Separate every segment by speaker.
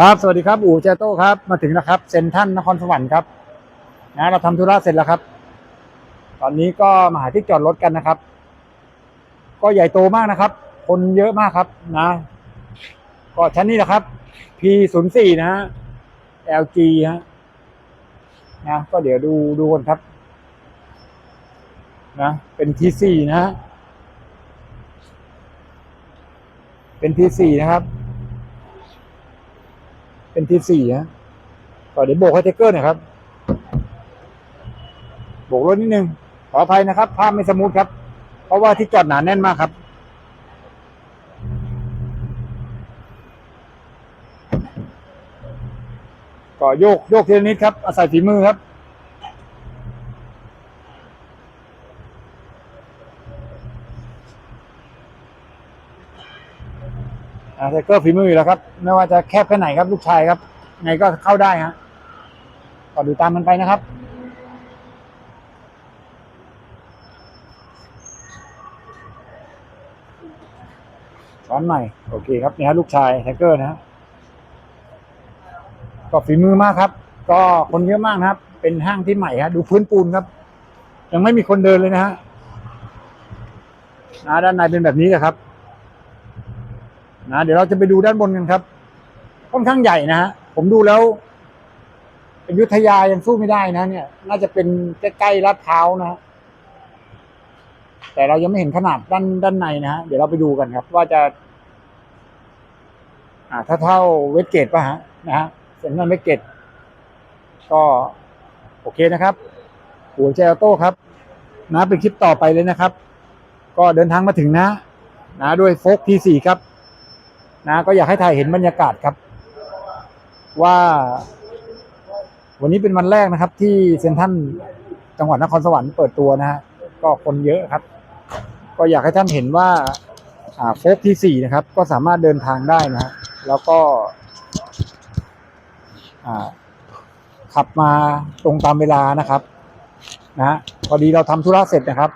Speaker 1: ครับสวัสดีครับอู่เจโต้ครับมาถึงแล้วครับเซ็นทรัลนครสวรรค์ครับนะเราทำธุระเสร็จแล้วครับ ตอนนี้ก็มาหาที่จอดรถกันนะครับ ก็ใหญ่โตมากนะครับ คนเยอะมากครับนะ ก็ชั้นนี้แหละครับ P 0 4 นะฮะ LG ฮะนะก็เดี๋ยวดูดูกันครับ นะ เป็น T4 นะฮะเป็น T4 นะครับ เป็นทีสี่ฮะก็เดี๋ยวโบกให้เทเกอร์หน่อยครับ โบกรถนิดนึง ขออภัยนะครับ ภาพไม่สมูทครับ เพราะว่าที่จอดหนาแน่นมากครับ ก็โยกโยกทีละนิดครับ อาศัยฝีมือครับ อาเทคเกอร์ฝีมืออยู่แล้วครับ ไม่ว่าจะแคบแค่ไหนครับลูกชายครับ ไงก็เข้าได้ฮะก็ดูตามมันไปนะครับ ช้อนใหม่ โอเคครับนี่ฮะลูกชายแฮกเกอร์นะฮะก็ฝีมือมากครับ ก็คนเยอะมากนะครับ เป็นห้างที่ใหม่ฮะดูพื้นปูนครับ ยังไม่มีคนเดินเลยนะฮะด้านในเป็นแบบนี้นะครับ นะเดี๋ยวเราจะไปดูด้านบนกันครับ ค่อนข้างใหญ่นะฮะผมดูแล้วอยุธยายังสู้ไม่ได้นะ เนี่ย น่าจะเป็นใกล้ๆลาดพร้าวนะฮะแต่เรายังไม่เห็นขนาดด้านด้านในนะฮะเดี๋ยวเราไปดูกันครับ ว่าจะ อ่า ถ้าเท่าเวสเกตป่ะฮะนะฮะเซ็นทรัลเวสเกตก็โอเคนะครับหัวใจออโต้ครับ นะเป็นคลิปต่อไปเลยนะครับ ก็เดินทางมาถึงนะ นะด้วยโฟกทีสี่ครับ นะก็อยากให้ถ่ายเห็นบรรยากาศครับ ว่า วันนี้เป็นวันแรกนะครับ ที่เซ็นทรัลจังหวัดนครสวรรค์เปิดตัวนะฮะก็คนเยอะครับ ก็อยากให้ท่านเห็นว่าโฟกที่สี่นะครับ ก็สามารถเดินทางได้นะฮะแล้วก็ขับมาตรงตามเวลานะครับ นะพอดีเราทำธุระเสร็จนะครับ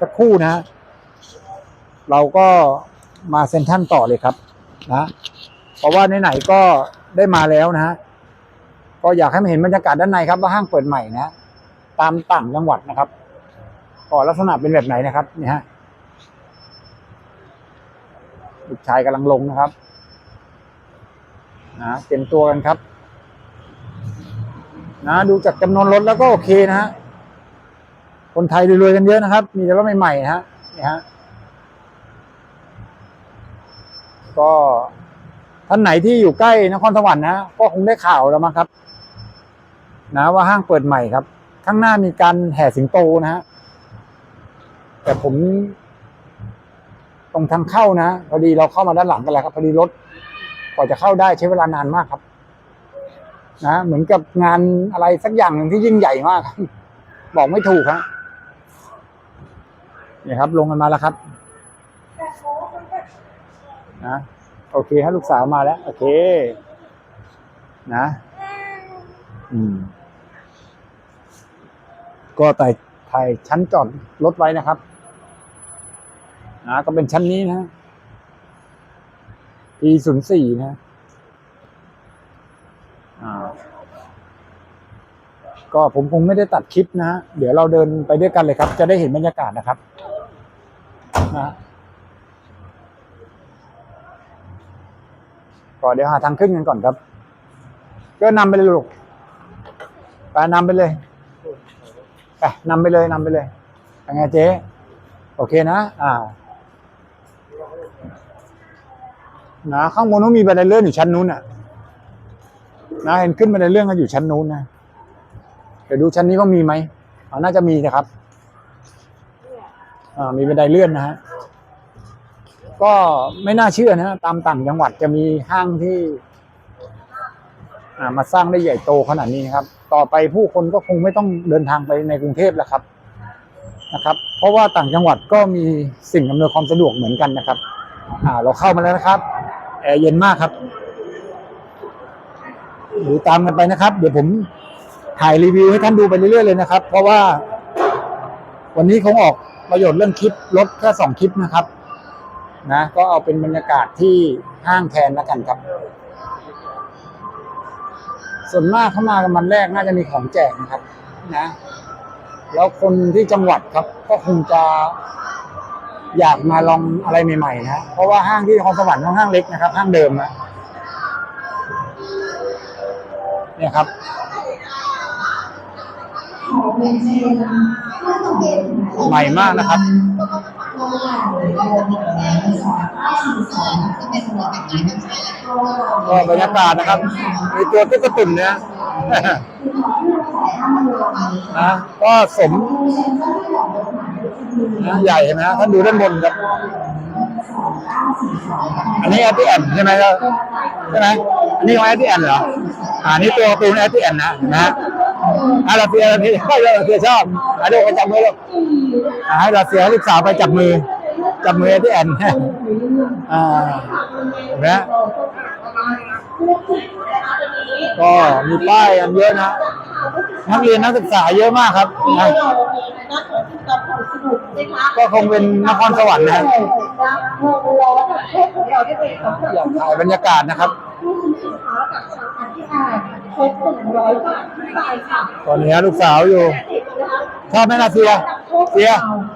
Speaker 1: สักครู่นะฮะเราก็มาเซ็นทรัลต่อเลยครับ นะ เพราะว่าไหนๆก็ได้มาแล้วนะฮะก็อยากให้มาเห็นบรรยากาศด้านในครับว่าห้างเปิดใหม่นะตามต่างจังหวัดนะครับก็ลักษณะเป็นแบบไหนนะครับนี่ฮะลูกชายกำลังลงนะครับนะเตรียมตัวกันครับนะดูจากจำนวนรถแล้วก็โอเคนะฮะคนไทยรวยๆกันเยอะนะครับ มีแต่รถใหม่ๆนะฮะนี่ฮะ ก็ท่านไหนที่อยู่ใกล้นครสวรรค์นะก็คงได้ข่าวแล้วมั้งครับ นะว่าห้างเปิดใหม่ครับ ข้างหน้ามีการแห่สิงโตนะฮะแต่ผม ตรงทางเข้านะพอดีเราเข้ามาด้านหลังกันแล้วครับพอดีรถกว่าจะเข้าได้ใช้เวลานานมากครับ นะเหมือนกับงานอะไรสักอย่างหนึ่งที่ยิ่งใหญ่มากบบอกไม่ถูกครับนี่ครับ ลงกันมาแล้วครับ นะโอเคฮะลูกสาวมาแล้ว โอเค นะ อืม ก็ไต่ถ่ายชั้นจอดรถไว้นะครับนะก็เป็นชั้นนี้นะ P ศูนย์สี่นะอ่าก็ผมคงไม่ได้ตัดคลิปนะฮะ เดี๋ยวเราเดินไปด้วยกันเลยครับ จะได้เห็นบรรยากาศนะครับ นะ ก็เดี๋ยวหาทางขึ้นกันก่อนครับ ก็นำไปเลยลูกไปนำไปเลยไปนำไปเลยนำไปเลยเป็นไงเจ๊โอเคนะ อ่านะข้างบนนู้นมีบันไดเลื่อนอยู่ชั้นนู้นน่ะนะเห็นขึ้นบันไดเลื่อนกันอยู่ชั้นนู้นนะเดี๋ยวดูชั้นนี้ว่ามีไหมอ๋อน่าจะมีนะครับอ่ามีบันไดเลื่อนนะฮะ ก็ไม่น่าเชื่อนะฮะตามต่างจังหวัดจะมีห้างที่มาสร้างได้ใหญ่โตขนาดนี้นะครับ ต่อไปผู้คนก็คงไม่ต้องเดินทางไปในกรุงเทพแล้วครับนะครับ เพราะว่าต่างจังหวัดก็มีสิ่งอำนวยความสะดวกเหมือนกันนะครับ อ่า เราเข้ามาแล้วนะครับแอร์เย็นมากครับดูตามกันไปนะครับ เดี๋ยวผมถ่ายรีวิวให้ท่านดูไปเรื่อยๆเลยนะครับ เพราะว่าวันนี้คงออกประโยชน์เรื่องคลิปลดแค่สองคลิปนะครับ นะก็เอาเป็นบรรยากาศที่ห้างแทนแล้วกันครับ ส่วนมากเข้ามากันวันแรกน่าจะมีของแจกนะครับ นะ แล้วคนที่จังหวัดครับ ก็คงจะอยากมาลองอะไรใหม่ๆนะเพราะว่าห้างที่นครสวรรค์ค่อนข้างเล็กนะครับ ห้างเดิมนะเนี่ยครับ ใหม่มากนะครับ ก็บรรยากาศนะครับมีตัวตุ๊กตุ่นเนี่ยนะก็สมนะใหญ่เห็นไหมฮะท่านดูด้านบนครับ อันนี้แอตติแอนใช่ไหมครับใช่ไหมอันนี้ของแอตติแอนเหรออ่านี่ตัวการ์ตูนแอตติแอนนะนะ อาลาเซียลาเซียชอบลาเซียชอบอะเดี๋ยวไปจับมือลูกอาให้ลาเซียลูกสาวไปจับมือ จับมือแอตติแอนอ่าเห็นไหมฮะก็มีป้ายกันเยอะนะนักเรียนนักศึกษาเยอะมากครับนะก็คงเป็นนครสวรรค์นะอยากถ่ายบรรยากาศนะครับ ตอนนี้ลูกสาวอยู่ ชอบไหมลาเซียเซีย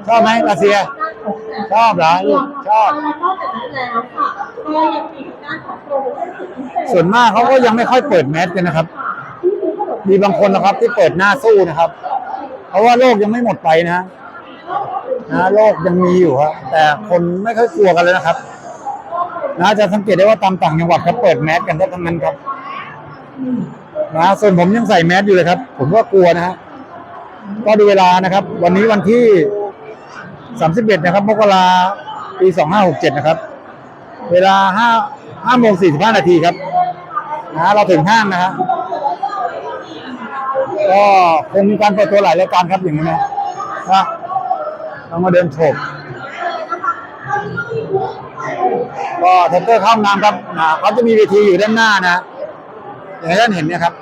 Speaker 1: ชอบไหมลาเซีย ชอบเหรอลูกชอบ
Speaker 2: แล้วนอกจากนั้นแล้วค่ะก็ยังมีทางด้านของโปรโมชั่นสุดพิเศษ
Speaker 1: ส่วนมากเขาก็ยังไม่ค่อยเปิดแมสกันนะครับ
Speaker 2: ที่ซื้อขนม
Speaker 1: มีบางคนนะครับที่เปิดหน้าสู้นะครับ เพราะว่าโลกยังไม่หมดไปนะฮะนะโลกยังมีอยู่ฮะแต่คนไม่ค่อยกลัวกันเลยนะครับนะจะสังเกตได้ว่าตามต่างจังหวัดเขาเปิดแมสกันได้ทั้งนั้นครับ นะส่วนผมยังใส่แมสอยู่เลยครับ ผมก็กลัวนะฮะก็ดูเวลานะครับ วันนี้วันที่ 31 นะครับมกราปี 2567 นะครับ เวลา5 5โมง45 นาทีครับนะเราถึงห้างนะฮะก็คงมีการเปิดตัวหลายรายการครับอย่างนี้นะนะเรามาเดินโฉบก็เทเตอร์เข้าห้องน้ำครับนะเขาจะมีเวทีอยู่ด้านหน้านะ อย่างที่ท่านเห็นเนี่ยครับ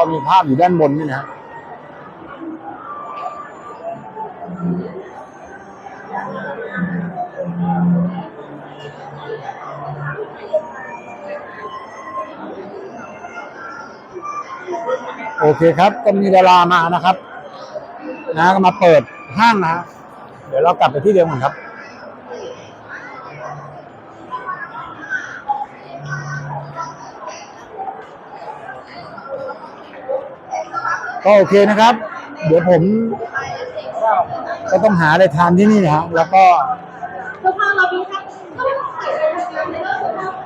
Speaker 1: ก็มีภาพอยู่ด้านบนนี่นะโอเคครับก็มีดารามานะครับ นะก็มาเปิดห้างนะฮะเดี๋ยวเรากลับไปที่เดิมก่อนครับ ก็โอเคนะครับ เดี๋ยวผมก็ต้องหาอะไรทานที่นี่นะฮะแล้วก็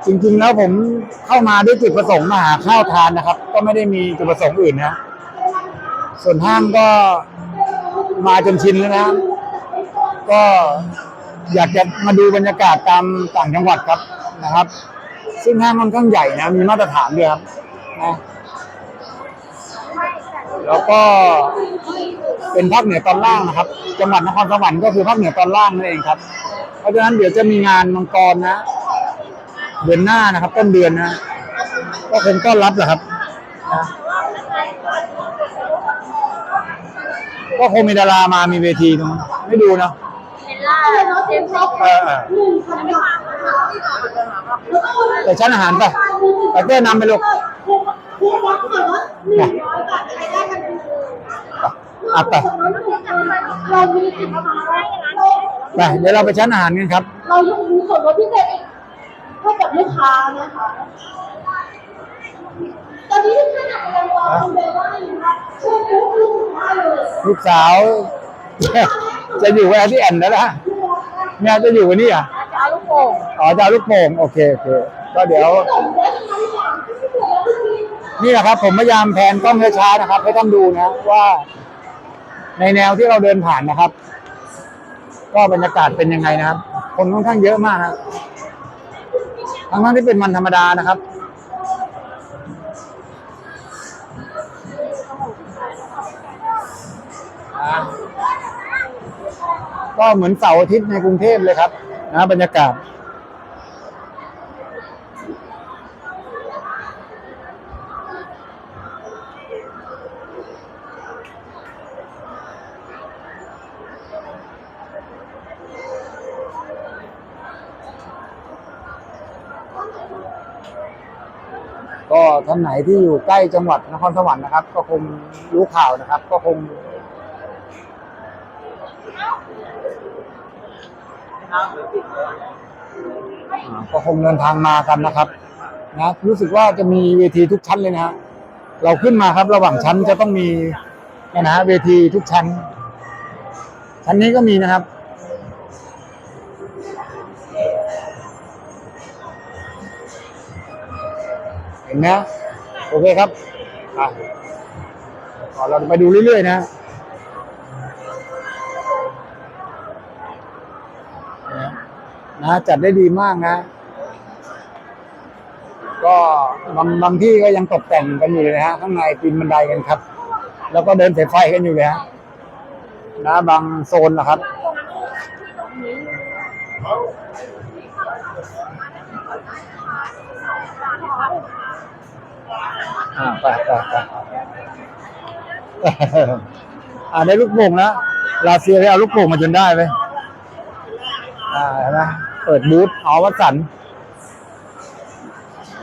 Speaker 1: จริงๆแล้วผมเข้ามาด้วยจุดประสงค์มาหาข้าวทานนะครับ ก็ไม่ได้มีจุดประสงค์อื่นนะ ส่วนห้างก็มาจนชินแล้วนะ ก็อยากจะมาดูบรรยากาศตามต่างจังหวัดครับนะครับ ซึ่งห้างค่อนข้างใหญ่นะ มีมาตรฐานด้วยครับนะ แล้วก็เป็นภาคเหนือตอนล่างนะครับ จังหวัดนครสวรรค์ก็คือภาคเหนือตอนล่างนั่นเองครับ เพราะฉะนั้นเดี๋ยวจะมีงานมังกรนะ เดือนหน้านะครับ ต้นเดือนนะ ก็คงต้อนรับแหละครับนะก็คงมีดารามามีเวทีตรงนั้นไม่ดูเนาะ
Speaker 2: เบลล่าเจมส์ซ็อก
Speaker 1: เออเออ
Speaker 2: หนึ่งพันบาทนะคะแล้วก็
Speaker 1: แต่ชั้นอาหารไปไปเพื่อนำไปลูก
Speaker 2: คูปองส่วนลดหนึ่งร้อยบาทใช้ได้ทันที
Speaker 1: อะไป
Speaker 2: เรามีสินค้าเรา
Speaker 1: ไปเดี๋ยวเราไปชั้นอาหารกันครับ
Speaker 2: เรายังมีส่วนลดพิเศษอีกให้กับลูกค้านะคะตอนนี้ทุกท่านอาจจะรอคุณเบลล่าอยู่นะเชิญยกลูกค้าเลย
Speaker 1: ลูกสาว จะอยู่แวร์ที่แอนแล้วนะแม่จะอยู่วันนี้อะ
Speaker 2: จะเอาลูกโป่ง
Speaker 1: อ๋อจะเอาลูกโป่งโอเคโอเคก็เดี๋ยว นี่แหละครับผมพยายามแพนกล้องช้าๆนะครับ ให้ท่านดูนะว่า ในแนวที่เราเดินผ่านนะครับ ก็บรรยากาศเป็นยังไงนะครับ คนค่อนข้างเยอะมากนะทั้งทั้งที่เป็นมันธรรมดานะครับ ก็เหมือนเสาร์อาทิตย์ในกรุงเทพเลยครับ นะบรรยากาศ ก็ท่านไหนที่อยู่ใกล้จังหวัดนครสวรรค์นะครับ ก็คงรู้ข่าวนะครับ ก็คงก็คงเดินทางมากันนะครับนะรู้สึกว่าจะมีเวทีทุกชั้นเลยนะฮะเราขึ้นมาครับ ระหว่างชั้นจะต้องมีนะฮะเวทีทุกชั้น ชั้นนี้ก็มีนะครับ ห็นไหมฮะโอเคครับอะก่อนเราไปดูเรื่อยๆนะนะนะจัดได้ดีมากนะ ก็บางบางที่ก็ยังตกแต่งกันอยู่เลยนะฮะข้างในปีนบันไดกันครับ แล้วก็เดินสายไฟกันอยู่เลยฮะนะบางโซนนะครับ ไปไปไปอ่าได้ลูกโป่งแล้วลาเซียได้เอาลูกโป่งมาจนได้ไหมอ่านไหมเปิดบูธเอาวัสัน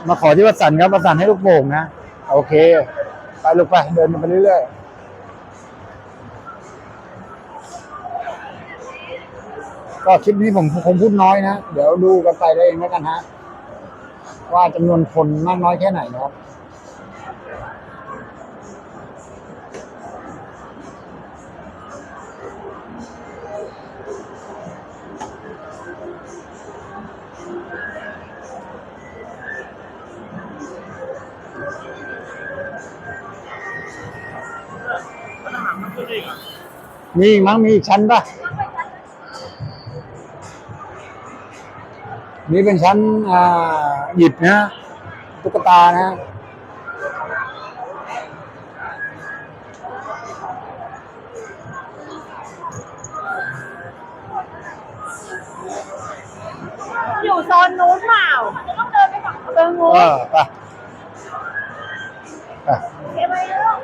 Speaker 1: มาขอที่วัสันครับวัสันให้ลูกโป่งนะโอเค ไปลูกไปเดินไปเรื่อยๆก็คลิปนี้ผมคงพูดน้อยนะ เดี๋ยวดูกันไปได้เองแล้วกันฮะ ว่าจำนวนคนมากน้อยแค่ไหนนะครับ มีอีกมั้งมีอีกชั้นปะนี่เป็นชั้นอ่าหยิบนะตุ๊กตานะ
Speaker 2: อยู่โซนนู้นเปล่าจะต้องเดินไปฝั่งโซนนู้
Speaker 1: เอนอไปไป
Speaker 2: เก็บไว้ลูก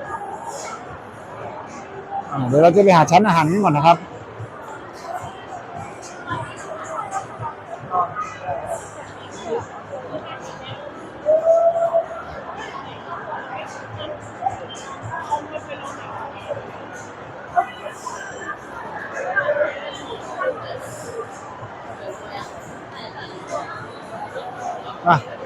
Speaker 1: อ่า เดี๋ยวเราจะไปหาชั้นอาหารกันก่อนนะครับ อะ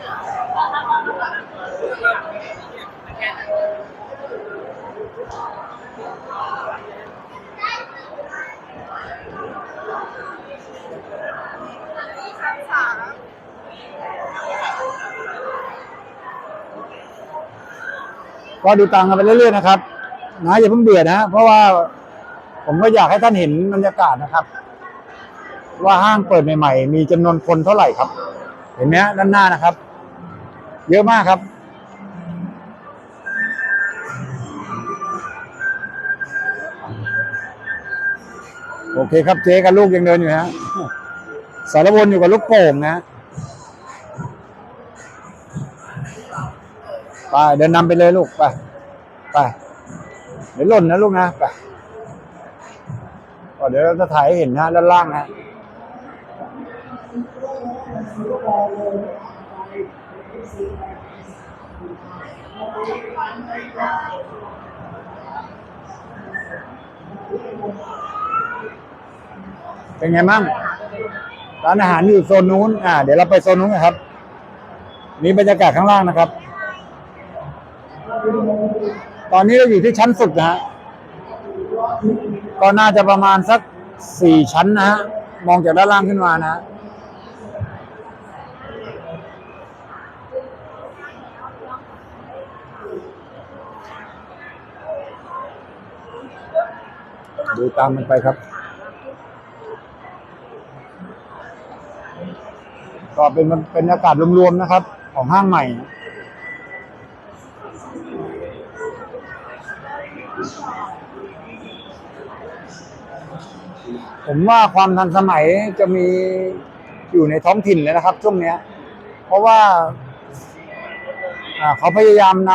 Speaker 1: ก็ดูตังกันไปเรื่อยๆนะครับนะอย่าเพิ่งเบื่อนะเพราะว่าผมก็อยากให้ท่านเห็นบรรยากาศนะครับ ว่าห้างเปิดใหม่ๆ มีจำนวนคนเท่าไหร่ครับ เห็นไหมด้านหน้านะครับ เยอะมากครับ โอเคครับเจ๊กับลูกยังเดินอยู่ฮะสารวนอยู่กับลูกโป่งนะ ไปเดินนำไปเลยลูกไปไปเดี๋ยวหล่นนะลูกนะไปเดี๋ยวเราจะถ่ายให้เห็นนะด้านล่างนะเป็นไงมั่งร้านอาหารอยู่โซนนู้น อ่า เดี๋ยวเราไปโซนนู้นกันครับ นี่บรรยากาศข้างล่างนะครับ ตอนนี้เราอยู่ที่ชั้นสุดนะฮะ ก็น่าจะประมาณสักสี่ชั้นนะฮะ มองจากด้านล่างขึ้นมานะ ดูตามมันไปครับ ก็เป็นเป็นอากาศรวมๆนะครับ ของห้างใหม่ ผมว่าความทันสมัยจะมีอยู่ในท้องถิ่นเลยนะครับช่วงเนี้ย เพราะว่าเขาพยายามน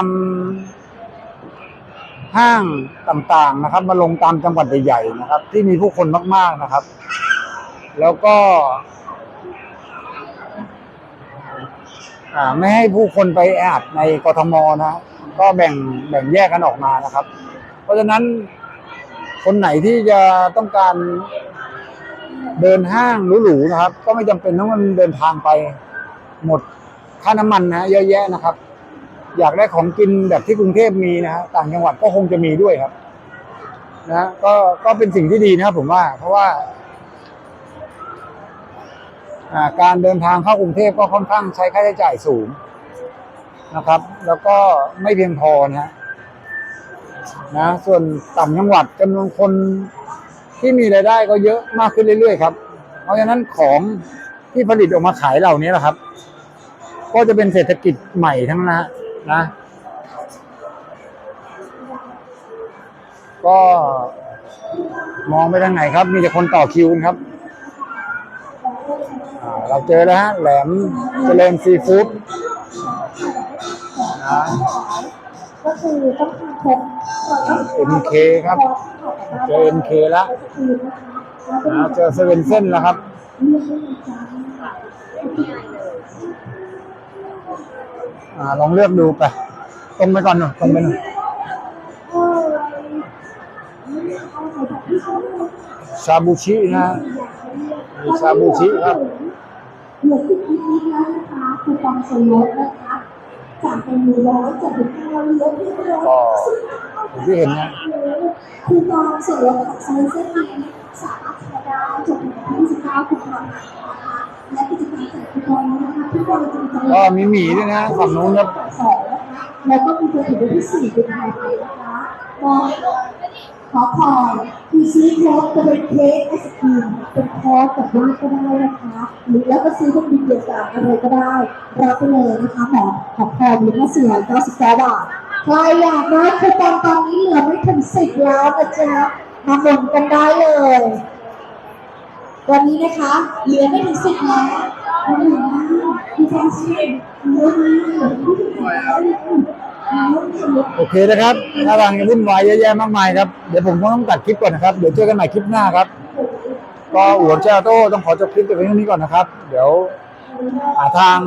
Speaker 1: ำห้างต่างๆนะครับ มาลงตามจังหวัดใหญ่ๆนะครับ ที่มีผู้คนมาก ๆนะครับ แล้วก็ไม่ให้ผู้คนไปแออัดในกทมนะก็แบ่งแบ่งแยกกันออกมานะครับ เพราะฉะนั้นคนไหนที่จะต้องการ เดินห้างหรูๆนะครับ ก็ไม่จำเป็นต้องมันเดินทางไป หมดค่าน้ำมันนะเยอะแยะนะครับ อยากได้ของกินแบบที่กรุงเทพมีนะฮะต่างจังหวัดก็คงจะมีด้วยครับ นะก็ก็เป็นสิ่งที่ดีนะครับผมว่า เพราะว่าอ่าการเดินทางเข้ากรุงเทพก็ค่อนข้างใช้ค่าใช้จ่ายสูงนะครับ แล้วก็ไม่เพียงพอนะฮะนะส่วนต่างจังหวัดจำนวนคน ที่มีรายได้ก็เยอะมากขึ้นเรื่อยๆครับ เพราะฉะนั้นของที่ผลิตออกมาขายเหล่านี้แหละครับ ก็จะเป็นเศรษฐกิจใหม่ทั้งนั้นนะ ก็มองไปทางไหนครับ มีแต่คนต่อคิวกันครับอ่าเราเจอแล้วฮะแหลมเจริญซีฟู้ดนะ
Speaker 2: ก็คือต้องทำครบ
Speaker 1: MK ครับ เจอ MK แล้วนะเจอเซเว่นเส้นแล้วครับอ่าลองเลือกดูไป ตรงไปก่อนหน่อยตรงไปหน่อยชาบูชินะมีชาบูชิครับ
Speaker 2: เหลือสิบนิดๆแล้วนะคะคูปองส่วนลดนะคะจากเป็นหนึ่งร้อยจากเป็นห้าร้อยเหลือเพียงร้อย
Speaker 1: ก็
Speaker 2: สิบ
Speaker 1: อย่างที่เห็นนะ
Speaker 2: คูปองส่วนลดของซอยเส้นนี้สามารถใช้ได้จนถึงวันที่29กุมภาพันธ์นะคะและกิจกรรมแจกคูปองนี้นะคะทุกคนจะมี
Speaker 1: ก็มีหมีด้วยนะฝั่งนู้นครับ
Speaker 2: แล้วก็มีตัวถึงวันที่สี่กุมภาพันธ์นะคะก็ขอพรคือซื้อโค้ดจะเป็นเค้กไอศครีมเป็นคอร์สกับบ้านก็ได้นะคะหรือแล้วก็ซื้อเป็นบินเดียวกันอะไรก็ได้รับไปเลยนะคะหมอขอพรมูลค่าสี่ร้อยเก้าสิบเก้าบาท ใครอยากได้คูปองตอนนี้เหลือไม่ถึงสิบแล้วนะจ๊ะมาหมุนกันได้เลย วันนี้นะคะ เหลือไม่ถึงสิบแล้วโอ้โหคุณฟังสิเยอะมาก
Speaker 1: โอเคนะครับถ้าทางวุ่นวายเยอะแยะมากมายครับ เดี๋ยวผมก็ต้องตัดคลิปก่อนนะครับ เดี๋ยวเจอกันใหม่คลิปหน้าครับ ก็หัวเจ้าโต้ต้องขอจบคลิปแต่เพียงเท่านี้ก่อนนะครับ เดี๋ยวหาทาง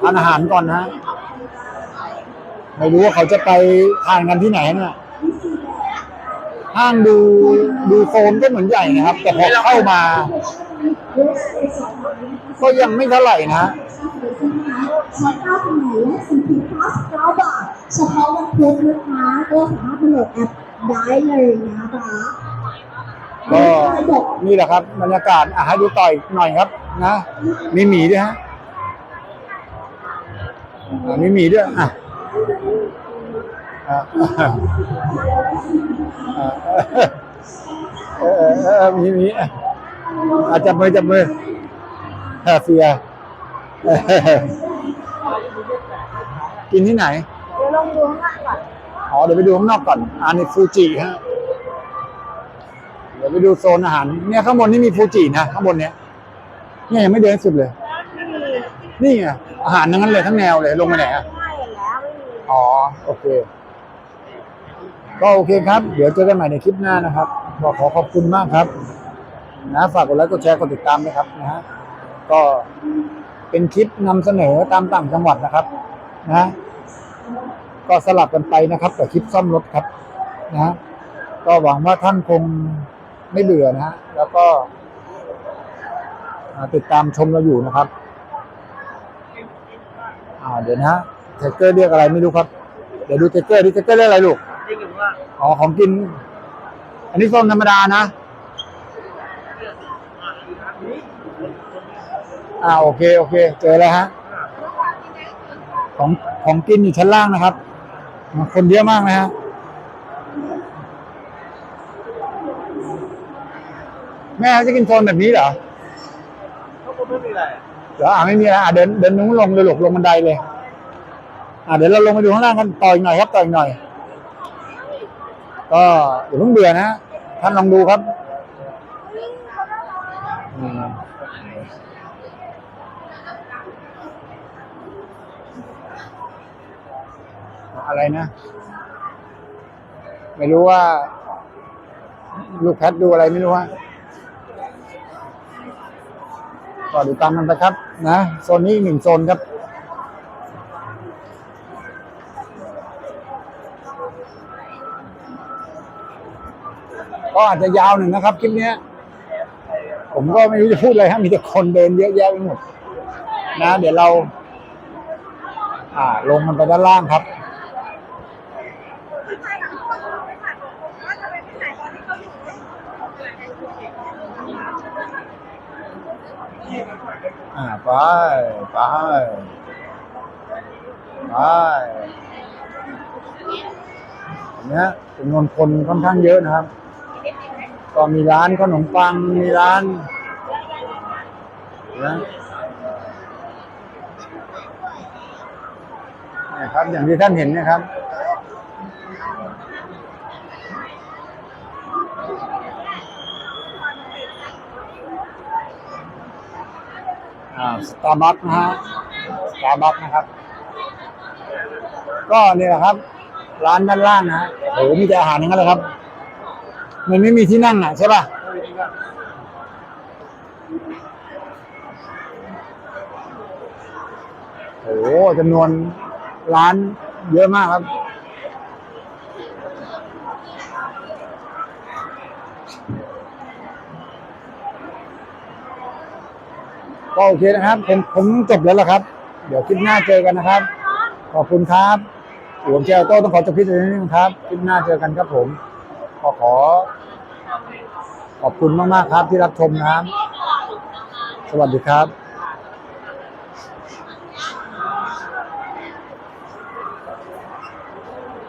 Speaker 1: ทานอาหารก่อนนะ ไม่รู้ว่าเขาจะไปทานกันที่ไหนเนี่ยห้างดูดูโซนก็เหมือนใหญ่นะครับ แต่พอเข้ามา ก็ยังไม่เท่าไหร่นะ
Speaker 2: ใช้ค่าเป็นไหนและสินค้าสิบเก้าบาทเฉพาะวันพุธนะคะก็สามารถโหลดแอปได้เลยนะคะ
Speaker 1: ก็นี่แหละครับ บรรยากาศอะให้ดูต่อยหน่อยครับ นะมีหมีด้วยฮะอะมีหมีด้วยอะ เออเออเออมีมีอะอะจับมือจับมือเออเฟีย กินที่ไหน
Speaker 2: เดี๋ยวลองดูข้างหน้าก่อน
Speaker 1: อ๋อ เดี๋ยวไปดูข้างนอกก่อน อันนี้ฟูจิฮะ เดี๋ยวไปดูโซนอาหาร เนี่ยข้างบนนี่มีฟูจินะข้างบนเนี้ย เนี่ยยังไม่เดินสุดเลย นี่ไงอาหารทั้งนั้นเลยทั้งแนวเลยลงไปไหนอะ อ๋อ โอเค ก็โอเคครับ เดี๋ยวเจอกันใหม่ในคลิปหน้านะครับก็ขอขอบคุณมากครับ นะฝากกดไลค์กดแชร์กดติดตามด้ครับนะฮะก็เป็นคลิปนำเสนอตามต่างจังหวัดนะครับนะก็สลับกันไปนะครับกับคลิปซ่อมรถครับนะก็หวังว่าท่านคงไม่เบื่อนะฮะแล้วก็ติดตามชมเราอยู่นะครับ อ่าเดี๋ยวนะ เทเกอร์เรียกอะไรไม่รู้ครับ เดี๋ยวดูเทเกอร์ดิเทเกอร์เรียกอะไรลูก
Speaker 3: นี่คือว่า
Speaker 1: อ๋อของกิน อันนี้ส้มธรรมดานะ อ่าโอเคโอเค เจอแล้วฮะ ของของกินอยู่ชั้นล่างนะครับ คนเยอะมากนะฮะแม่เขาจะกินโซนแบบนี้เหรอ
Speaker 3: เขาคงไม่มีอะไร
Speaker 1: เดี๋ยวอ่าไม่มีอะไรอะเดินเดินนู้นลงเลยหลกลงบันไดเลย อ่าเดี๋ยวเราลงมาดูข้างล่างกันต่อยหน่อยครับต่อยหน่อย ก็อย่าเพิ่งเบื่อนะท่านลองดูครับอะไรนะ ไม่รู้ว่า ลูกแพทดูอะไรไม่รู้ว่าก็ดูตามกันไปครับ นะโซนนี้หนึ่งโซนครับ อาจจะยาวหนึ่งนะครับคลิปนี้ผมก็ไม่รู้จะพูดอะไรฮะมีแต่คนเดินเยอะแยะไปหมดนะ เดี๋ยวเรา อ่า ลงมันไปด้านล่างครับอ่าไปไปไปเนี้ยจำนวนคนค่อนข้างเยอะนะครับ ก็มีร้านขนมปัง มีร้านนะนี่ครับอย่างที่ท่านเห็นนะครับ อ่าสตาร์บัคนะฮะสตาร์บัคนะครับ ก็นี่แหละครับ ร้านด้านล่างนะฮะโอ้โหมีแต่อาหารทั้งนั้นเลยครับ มันไม่มีที่นั่งอะใช่ป่ะโอ้จำนวนร้านเยอะมากครับ ก็โอเคนะครับผมผมจบแล้วล่ะครับ เดี๋ยวคลิปหน้าเจอกันนะครับ ขอบคุณครับผมเจลโต้ต้องขอจบคลิปนี้นะครับคลิปหน้าเจอกันครับผม ก็ขอ ขอบคุณมาก ๆ ครับที่รับชมนะครับ สวัสดีครับ